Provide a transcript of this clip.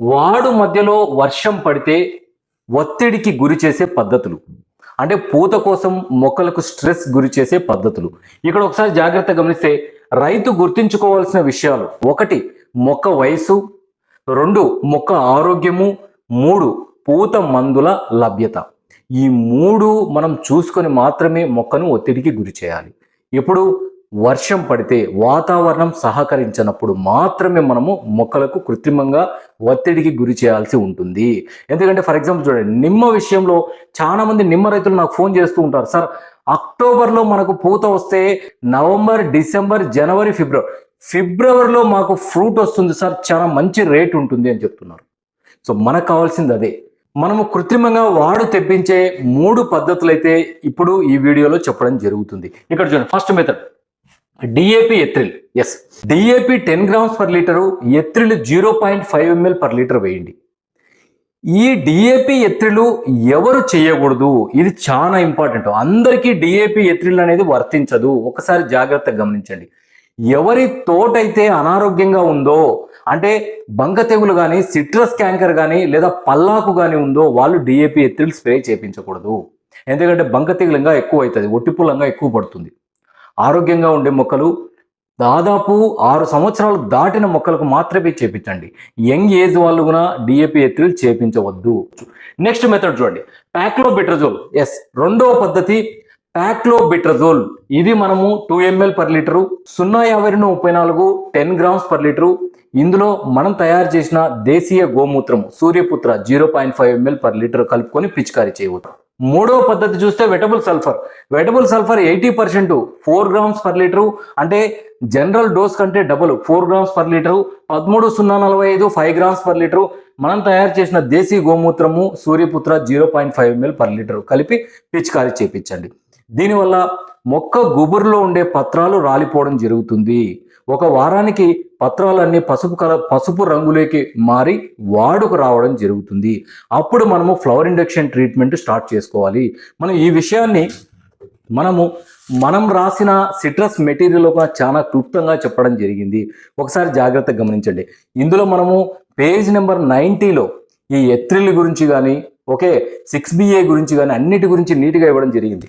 వాడు మధ్యలో వర్షం పడితే ఒత్తిడికి గురి చేసే పద్ధతులు. అంటే పూత కోసం మొక్కలకు స్ట్రెస్ గురి చేసే పద్ధతులు. ఇక్కడ ఒకసారి జాగ్రత్త గమనిస్తే రైతు గుర్తుంచుకోవాల్సిన విషయాలు. ఒకటి మొక్క వయసు రెండు మొక్క ఆరోగ్యము. మూడు పూత మందుల లభ్యత. ఈ మూడు మనం చూసుకొని మాత్రమే మొక్కను ఒత్తిడికి గురి చేయాలి. ఇప్పుడు వర్షం పడితే వాతావరణం సహకరించినప్పుడు మాత్రమే మనము మొక్కలకు కృత్రిమంగా ఒత్తిడికి గురి చేయాల్సి ఉంటుంది. ఎందుకంటే ఫర్ ఎగ్జాంపుల్ చూడండి నిమ్మ విషయంలో చాలా మంది నిమ్మ రైతులు నాకు ఫోన్ చేస్తూ ఉంటారు. సార్ అక్టోబర్లో మనకు పూత వస్తే నవంబర్ డిసెంబర్ జనవరి ఫిబ్రవరి ఫిబ్రవరిలో మాకు ఫ్రూట్ వస్తుంది సార్ చాలా మంచి రేట్ ఉంటుంది అని చెప్తున్నారు. సో మనకు కావాల్సింది అదే. మనము కృత్రిమంగా వాడు తెప్పించే మూడు పద్ధతులు అయితే ఇప్పుడు ఈ వీడియోలో చెప్పడం జరుగుతుంది. ఇక్కడ చూడండి first method. DAP Ethrel. Yes DAP ten grams per litre Ethrel zero point five ML per litre వేయండి. ఈ డిఏపి ఎత్రిలు ఎవరు చేయకూడదు? ఇది చాలా ఇంపార్టెంట్ అందరికీ డిఏపి ఎత్రిల్ అనేది వర్తించదు. ఒకసారి జాగ్రత్తగా గమనించండి. ఎవరి తోటైతే అనారోగ్యంగా ఉందో అంటే బంక తెగులు కానీ సిట్రస్ క్యాంకర్ కానీ లేదా పల్లాకు కానీ ఉందో వాళ్ళు డిఏపి ఎత్రిల్ స్ప్రే చేయించకూడదు ఎందుకంటే బంక తెగులు ఇంకా ఎక్కువ అవుతుంది. ఒట్టిపుల్లంగా ఎక్కువ పడుతుంది. ఆరోగ్యంగా ఉండే మొక్కలు దాదాపు ఆరు సంవత్సరాలు దాటిన మొక్కలకు మాత్రమే చేపించండి. యంగ్ ఏజ్ వాళ్ళు కూడా డిఏపి ఎత్రిల్ చేపించవద్దు. నెక్స్ట్ మెథడ్ చూడండి. ప్యాక్లోబెట్రజోల్ ఎస్ రెండవ పద్ధతి ప్యాక్లోబెట్రజోల్ ఇది మనము టూ ఎంఎల్ పర్ లీటరు సున్నా యాభై రెండు ముప్పై నాలుగు టెన్ గ్రామ్స్ పర్ లీటరు ఇందులో మనం తయారు చేసిన దేశీయ గోమూత్రము Suryaputra zero point five ML per litre కలుపుకొని పిచికారీ చేయవచ్చు. మూడవ పద్ధతి చూస్తే wettable sulphur wettable sulphur eighty percent four grams per litre అంటే జనరల్ డోస్ కంటే double four grams per litre పదమూడు సున్నా నలభై ఐదు ఫైవ్ గ్రామ్స్ పర్ లీటరు మనం తయారు చేసిన దేశీ గోమూత్రము Suryaputra zero point five ML per litre కలిపి పిచికారీ చేపించండి. దీనివల్ల మొక్క గుబురులో ఉండే పత్రాలు రాలిపోవడం జరుగుతుంది. ఒక వారానికి పత్రాలన్నీ పసుపు కల పసుపు రంగులోకి మారి వాడుకు రావడం జరుగుతుంది. అప్పుడు మనము ఫ్లవర్ ఇండక్షన్ ట్రీట్మెంట్ స్టార్ట్ చేసుకోవాలి. మనం ఈ విషయాన్ని మనము మనం రాసిన సిట్రస్ మెటీరియల్ కూడా చాలా క్లుప్తంగా చెప్పడం జరిగింది. ఒకసారి జాగ్రత్తగా గమనించండి. ఇందులో మనము పేజ్ నెంబర్ నైంటీలో ఈ ఎత్రిల్ గురించి కానీ ఓకే సిక్స్ బిఏ గురించి కానీ అన్నిటి గురించి నీట్గా ఇవ్వడం జరిగింది.